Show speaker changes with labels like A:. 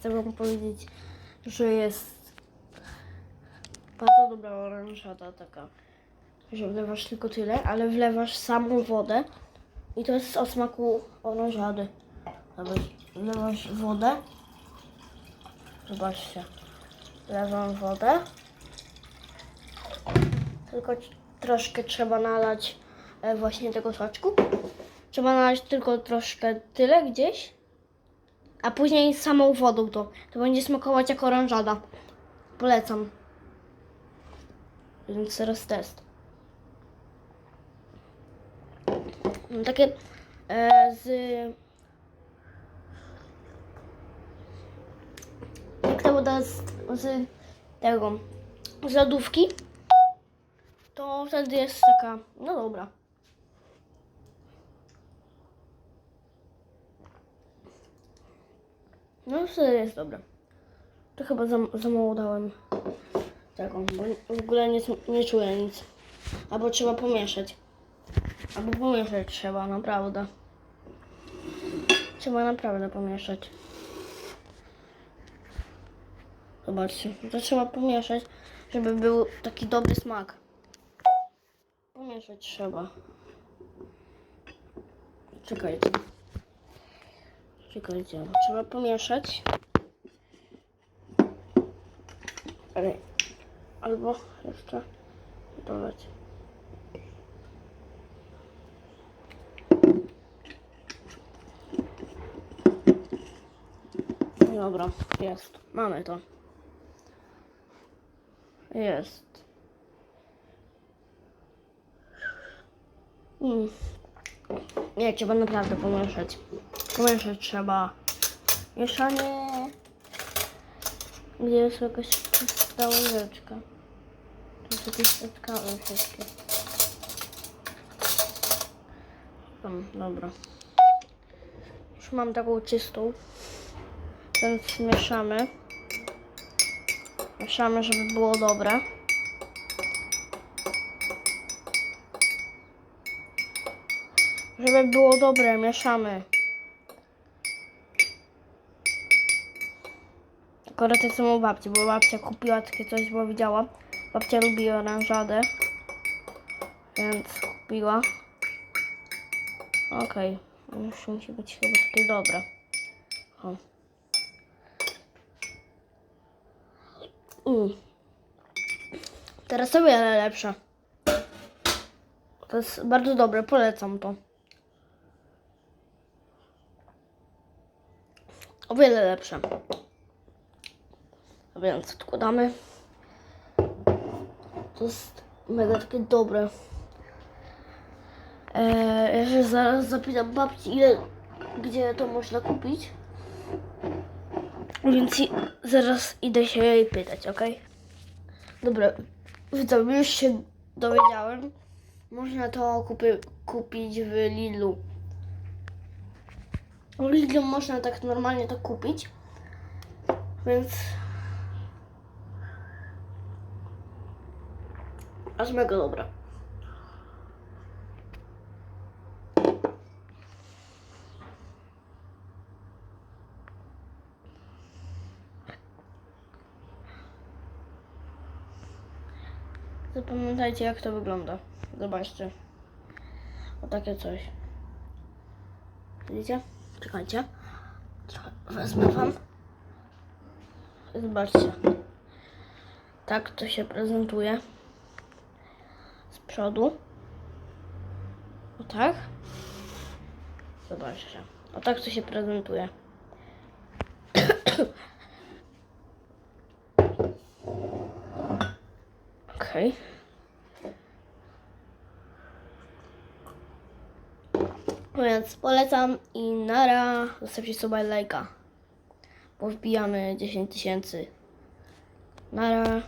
A: Chcę wam powiedzieć, że jest bardzo dobra oranżada taka, że wlewasz tylko tyle, ale wlewasz samą wodę i to jest o smaku oranżady. Wlewasz wodę. Zobaczcie. Wlewam wodę. Tylko troszkę trzeba nalać e, właśnie tego soczku. Trzeba nalać tylko troszkę tyle gdzieś. A później samą wodą to. To będzie smakować jak oranżada. Polecam. Więc teraz test. Mam takie e, z... Jak ta woda z, z tego, z lodówki, to wtedy jest taka, no dobra. No wtedy jest dobra. To chyba za, za mało dałem tego, bo w ogóle nie, nie czuję nic. Albo trzeba pomieszać. Albo pomieszać trzeba, naprawdę. Trzeba naprawdę pomieszać. Zobaczcie, to trzeba pomieszać, żeby był taki dobry smak. Pomieszać trzeba. Czekajcie. Czekajcie, trzeba pomieszać. Albo jeszcze dodać. Dobra, jest. Mamy to. Jest. Mm. Nie, trzeba naprawdę pomieszać. Pomieszać trzeba. Mieszanie. Gdzie jest jakaś pusta łyżeczka? To jest jakieś spotkały wszystkie. Tam, dobra. Już mam taką czystą. Więc mieszamy. Mieszamy, żeby było dobre. Żeby było dobre, mieszamy. Akurat tak samo u babci, bo babcia kupiła takie coś, bo widziała. Babcia lubi oranżadę. Więc kupiła. Okej. Już musi być chyba takie dobre. O. Mm. Teraz o wiele lepsze. To jest bardzo dobre, polecam to. O wiele lepsze. Więc odkładamy. To jest mega takie dobre. Eee, ja się zaraz zapytam babci, ile, gdzie to można kupić. Więc zaraz idę się jej pytać, ok? Dobra, widzowie, już się dowiedziałem. Można to kupić w Lidlu. W Lidlu można tak normalnie to kupić. Więc... Aż mega dobra. Zapamiętajcie jak to wygląda. Zobaczcie. O takie coś. Widzicie? Czekajcie. Wezmę wam. Zobaczcie. Tak to się prezentuje. Z przodu. O tak. Zobaczcie. O tak to się prezentuje. Okej. Więc polecam i nara. Zostawcie suba i lajka. Bo wbijamy 10 tysięcy. Nara.